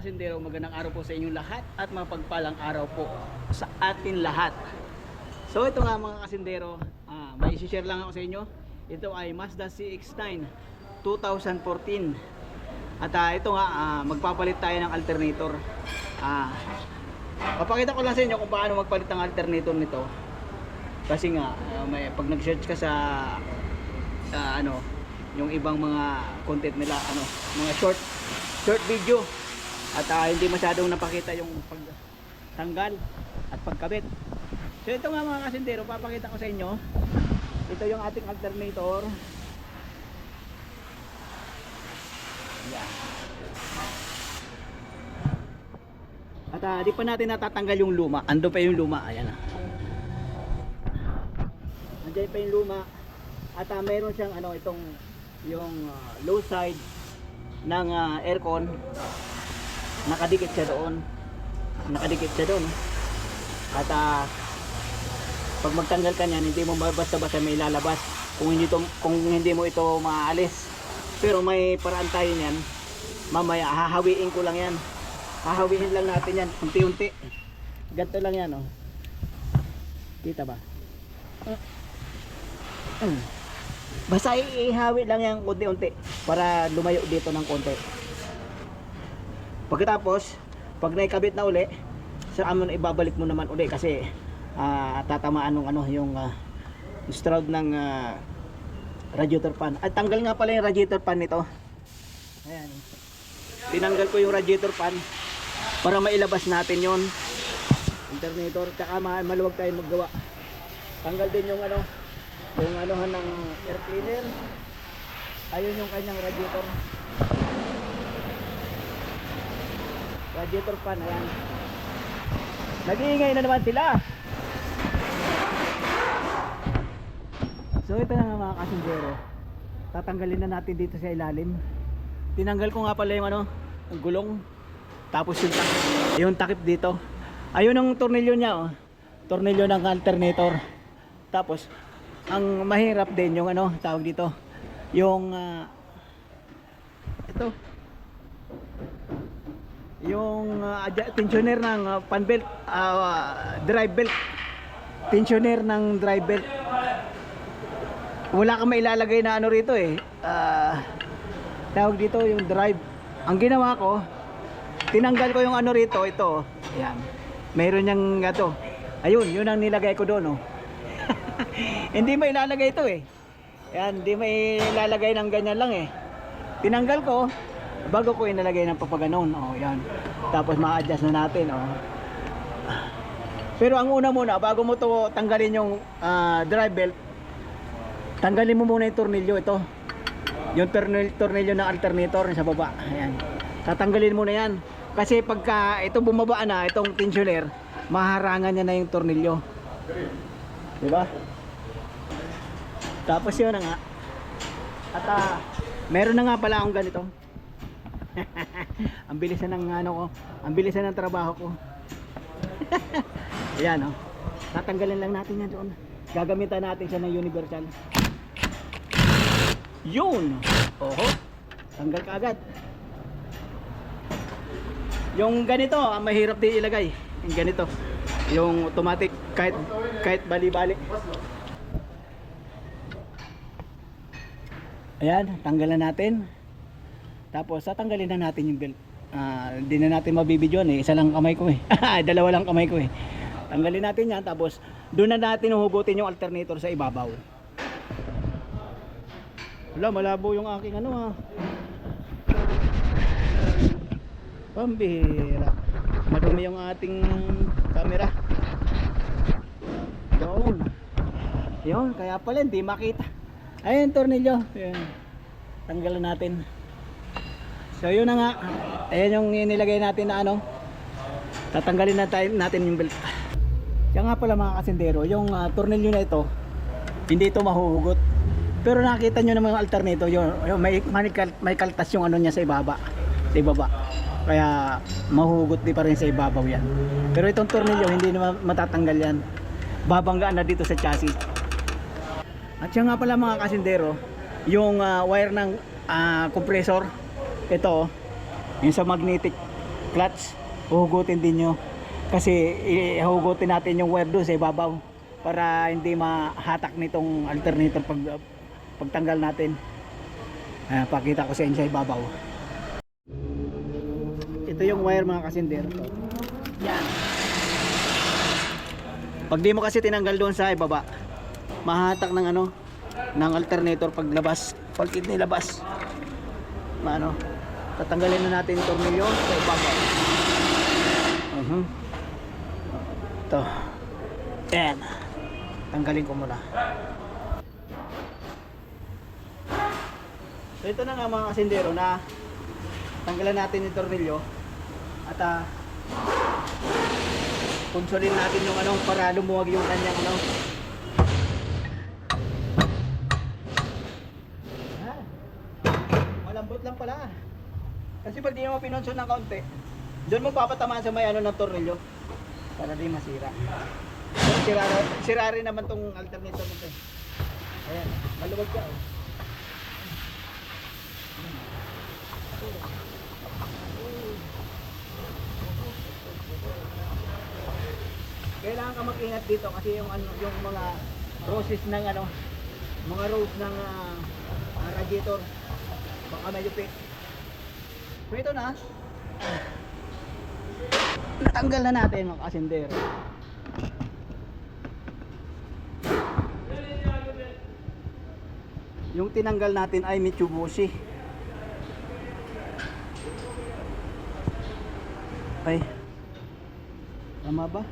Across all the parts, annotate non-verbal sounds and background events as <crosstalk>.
kasindero, magandang araw po sa inyong lahat at mapagpalang araw po sa atin lahat. So ito nga mga kasindero, ah, may share lang ako sa inyo. Ito ay Mazda CX-9 2014. At ah, ito nga, ah, magpapalit tayo ng alternator. Ah, papakita ko lang sa inyo kung paano magpalit ng alternator nito. Kasi nga, ah, may, pag nag-search ka sa ah, ano, yung ibang mga content nila, ano, mga short short video at ah, hindi masyadong napakita yung pagtanggal at pagkabit. So ito nga mga kasindero, papakita ko sa inyo. Ito yung ating alternator. Yan. At ah, di pa natin natatanggal yung luma. Ando pa yung luma. Ayan na. Andiyan pa yung luma. At ah, mayroon siyang ano itong yung ah, low side ng ah, aircon. Nakadikit siya doon. Nakadikit siya doon. At ah, pag magtanggal ka niyan, hindi mo basta-basta may lalabas kung hindi to, kung hindi mo ito maalis. Pero may paraan tayo niyan. Mamaya hahawiin ko lang 'yan. Hahawiin lang natin 'yan unti-unti. Ganito lang 'yan, oh. Kita ba? <clears throat> Basta ihawi lang yan unti-unti para lumayo dito ng konti. Pagkatapos, pag naikabit na uli, saka mo ibabalik mo naman uli kasi ah, tatamaan ng ano yung uh, stroud ng ah, radiator fan. At tanggal nga pala yung radiator fan nito. Ayan. Tinanggal ko yung radiator fan para mailabas natin yon alternator tsaka ma- maluwag tayo maggawa tanggal din yung ano yung anuhan ng air cleaner ayun yung kanyang radiator radiator fan ayan. Nag-iingay na naman sila. So ito na nga mga kasindero tatanggalin na natin dito sa ilalim. Tinanggal ko nga pala yung ano ang gulong. Tapos yung takip, yung takip dito. Ayun ang tornilyo niya oh. Tornilyo ng alternator. Tapos ang mahirap din yung ano tawag dito yung ah, ito yung uh, tensioner ng ah, fan belt ah, drive belt. Tensioner ng drive belt. Wala kang mailalagay na ano rito eh. Ah, tawag dito yung drive. Ang ginawa ko tinanggal ko yung ano rito ito. Yan mayroon niyang gato. Ayun yun ang nilagay ko doon oh. <laughs> Hindi may ilalagay ito eh. Yan, hindi may ilalagay ng ganyan lang eh. Tinanggal ko, bago ko inalagay ng papaganon. Oh, yan. Tapos ma-adjust na natin, oh. Pero ang una muna, bago mo to tanggalin yung ah, drive belt, tanggalin mo muna yung tornilyo ito. Yung tornilyo, ng alternator sa baba. Ayan. Tatanggalin mo na yan. Kasi pagka ito bumaba na, itong tensioner, maharangan niya na yung tornilyo. Di ba? Tapos yun na nga. At ah, meron na nga pala akong ganito. <laughs> ang bilis ng ano ko, ang bilis ng trabaho ko. <laughs> Ayan oh. Tatanggalin lang natin yan doon. Gagamitan natin siya ng universal. Yun! Oho. Tanggal ka agad. Yung ganito, ang mahirap din ilagay. Yung ganito. Yung automatic kahit kahit bali-bali. Ayan, tanggalan natin. Tapos tatanggalin na natin yung belt. Ah, hindi na natin mabibidyon eh. Isa lang kamay ko eh. <laughs> Dalawa lang kamay ko eh. Tanggalin natin yan tapos doon na natin huhugutin yung alternator sa ibabaw. Wala, malabo yung aking ano ah. Pambihira. Madumi yung ating camera. Doon. Yun, kaya pala hindi makita. Ayun, tornilyo. Ayun. Tanggalan natin. So yun na nga. Ayan yung nilagay natin na ano. Tatanggalin na tayo, natin yung belt. Kaya nga pala mga kasindero, yung ah, tornilyo na ito, hindi ito mahuhugot. Pero nakita nyo naman yung alternator, yung, yung may, may, kal- may kaltas yung ano niya sa ibaba. Sa ibaba. Kaya mahuhugot di pa rin sa ibabaw yan. Pero itong tornilyo, hindi naman matatanggal yan. Babanggaan na dito sa chassis. At siya nga pala mga kasindero, yung ah, wire ng ah, compressor, ito, yung sa magnetic clutch, huhugutin din nyo. Kasi ihugutin natin yung wire doon sa ibabaw para hindi mahatak nitong alternator pag pagtanggal natin. Ayan, pakita ko sa inyo sa ibabaw. Ito yung wire mga kasindir. Yan. Pag di mo kasi tinanggal doon sa ibaba, mahatak ng ano, ng alternator paglabas, pag nilabas. Maano, tatanggalin na natin yung tornilyo sa ibabaw. Mhm. Ito. Yan. Tanggalin ko muna. So ito na nga mga kasindero na tanggalan natin yung tornilyo at ah punsulin natin yung ano para lumuwag yung kanyang ano Ah, malambot lang pala kasi pag di mo pinonsol ng kaunti doon mo papatamaan sa may ano ng tornilyo. Para di masira. Pero sira, sira rin naman tong alternator nito. Ayan maluwag siya oh. kailangan ka mag-ingat dito kasi yung ano yung mga roses ng ano mga rose ng ah, radiator baka medyo pit so ito na natanggal na natin mga kasindero yung tinanggal natin ay Mitsubishi ay tama ba?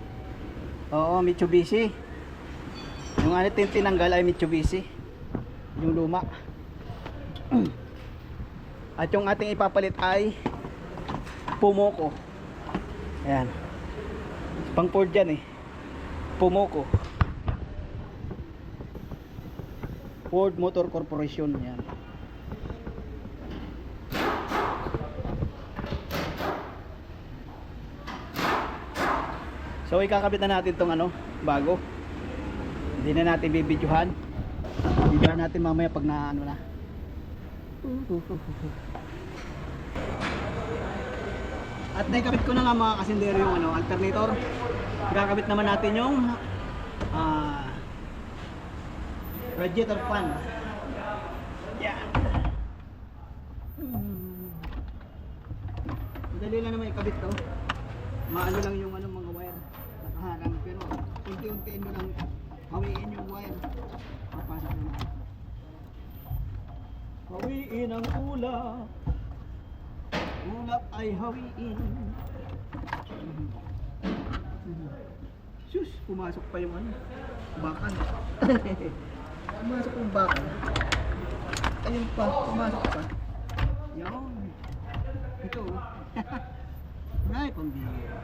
Oo, Mitsubishi. Yung ano tin tinanggal ay Mitsubishi. Yung luma. <clears throat> At yung ating ipapalit ay Pumoko. Ayan. Pang Ford yan eh. Pumoko. Ford Motor Corporation yan. So ikakabit na natin tong ano, bago. Hindi na natin bibidyohan. Bibidyohan natin mamaya pag na ano na. At naikabit ko na nga mga kasindero yung ano, alternator. Ikakabit naman natin yung ah radiator fan. Hmm. Madali lang naman ikabit to maano lang yung ano mga wire nakaharang pero unti-untiin mo lang hawiin yung wire papasok na hawiin ang ulap ulap ay hawiin sus pumasok pa yung ano bakal <laughs> pumasok yung bakal ayun pa pumasok pa yun ito. <laughs> Ay, pambihira.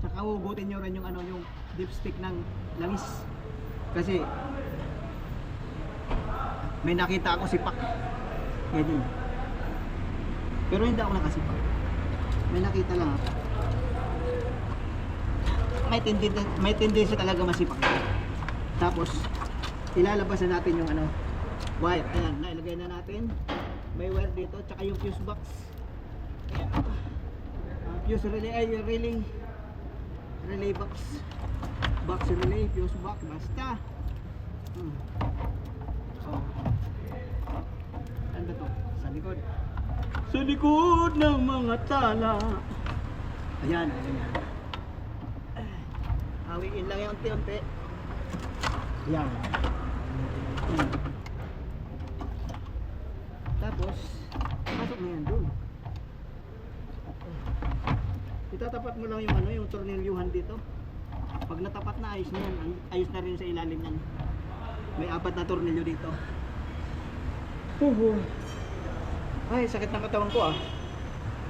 Tsaka hugutin nyo rin yung ano yung dipstick ng langis. Kasi may nakita ako sipak. Kaya din. Pero hindi ako nakasipak. May nakita lang ako. May tendency, may tendency talaga masipak. Tapos ilalabas na natin yung ano wire. Ayan, nailagay na natin. May wire dito, tsaka yung fuse box. Uh, fuse relay ay relay relay box box relay fuse box basta hmm. oh. ano ba to sa likod. Sa likod ng mga tala. Ayan ayan hawiin lang yung unti-unti ayan. Tapos pasok na yan doon itatapat mo lang yung ano yung tornilyuhan dito. Pag natapat na ayos na yan. Ayos na rin sa ilalim yan. May apat na tornilyo dito. Uhu. Ay sakit ng katawan ko ah.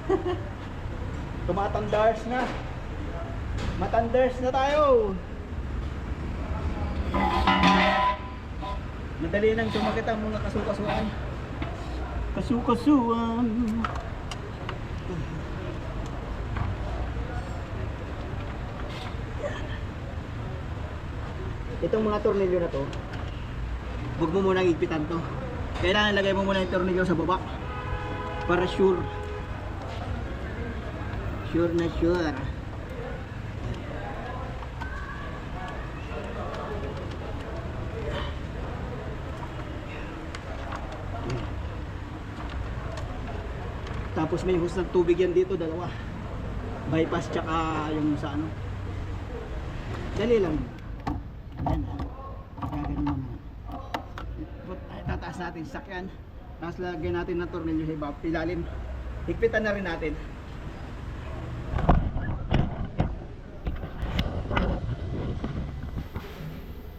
<laughs> Tumatandars na. Matandars na tayo. Madali nang sumakit ang mga kasukasuan. Kasukasuan. Itong mga tornilyo na to, huwag mo munang igpitan to. Kailangan lagay mo muna yung tornilyo sa baba. Para sure. Sure na sure. Tapos may hose ng tubig yan dito, dalawa. Bypass tsaka yung sa ano. Dali lang. Yan. Gaganon mo na. Put- ay, Tataas natin sa sakyan. Tapos lagyan natin ng tornilyo sa ibab- ilalim. Higpitan na rin natin.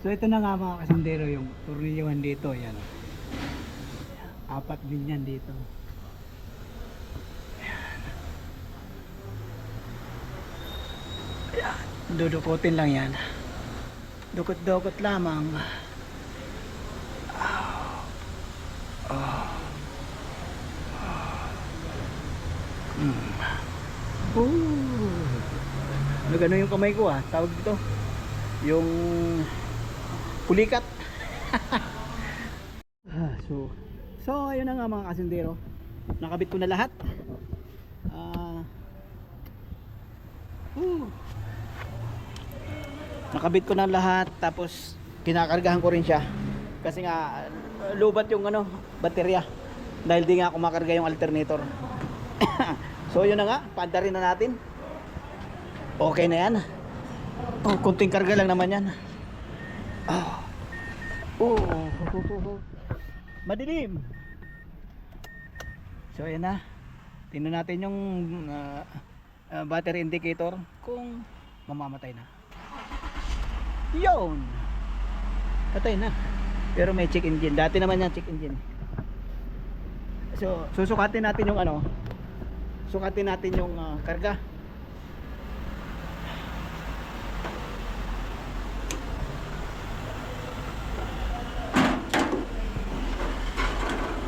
So ito na nga mga kasindero yung tornilyohan dito. Yan. Apat din yan dito. Ayan. Dudukutin lang yan. Dukot-dukot lamang. Mm. Ooh. Nagano yung kamay ko ah. Tawag dito. Yung pulikat. <laughs> Ah, so, so ayun na nga mga kasindero. Nakabit ko na lahat. Ah. uh, nakabit ko na lahat tapos kinakargahan ko rin siya kasi nga lubat yung ano baterya dahil di nga ako makarga yung alternator <coughs> so yun na nga paanda rin na natin. Okay na yan. Oh, kunting karga lang naman yan. Ah. oh. madilim. So ayan na. Tingnan natin yung uh, uh, battery indicator kung mamamatay na. Yun. Patay na. Pero may check engine. Dati naman yan check engine. So susukatin natin yung ano sukatin natin yung ah, karga.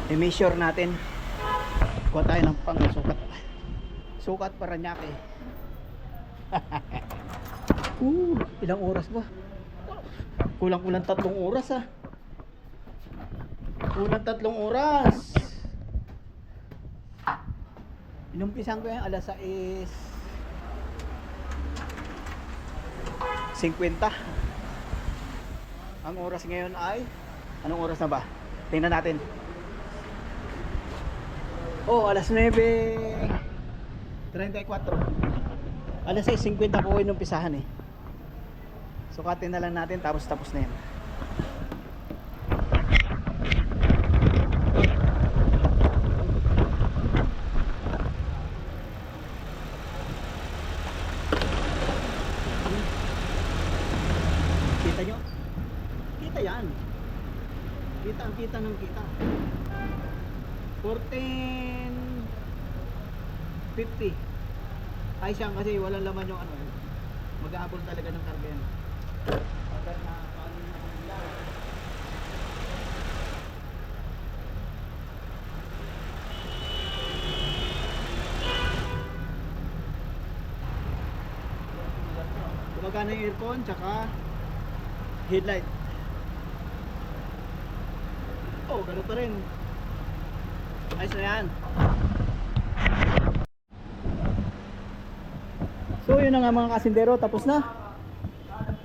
I-measure natin. Kuha tayo ng pang sukat. Sukat para nyake uh, <laughs> ilang oras ba? Kulang kulang tatlong oras ah. Kulang tatlong oras inumpisan ko yan alas 6 50 ang oras ngayon ay anong oras na ba? Tingnan natin. Oh alas 9 34 alas 6.50 ko inumpisahan eh. Sukatin na lang natin tapos tapos na yan kita nyo kita yan. Kita ang kita. ng kita 14.50 ay siyang kasi walang laman yung ano. Mag-aabol talaga ng karga yan. Agad na paano na nila. Gumagana yung aircon tsaka headlight. Oh, ganun pa rin. Ayos na yan. So yun na nga mga kasindero, tapos na.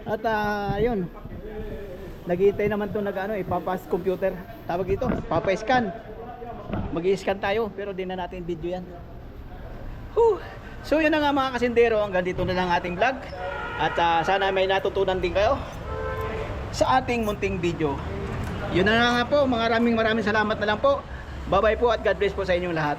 At ah, yun. Naghihintay naman to nag ano, ipapas computer. Tawag dito, papa-scan. Mag-i-scan tayo pero di na natin video yan. Whew. So yun na nga mga kasindero, hanggang dito na lang ating vlog. At ah, sana may natutunan din kayo sa ating munting video. Yun na nga po, maraming maraming salamat na lang po. Bye bye po at God bless po sa inyong lahat.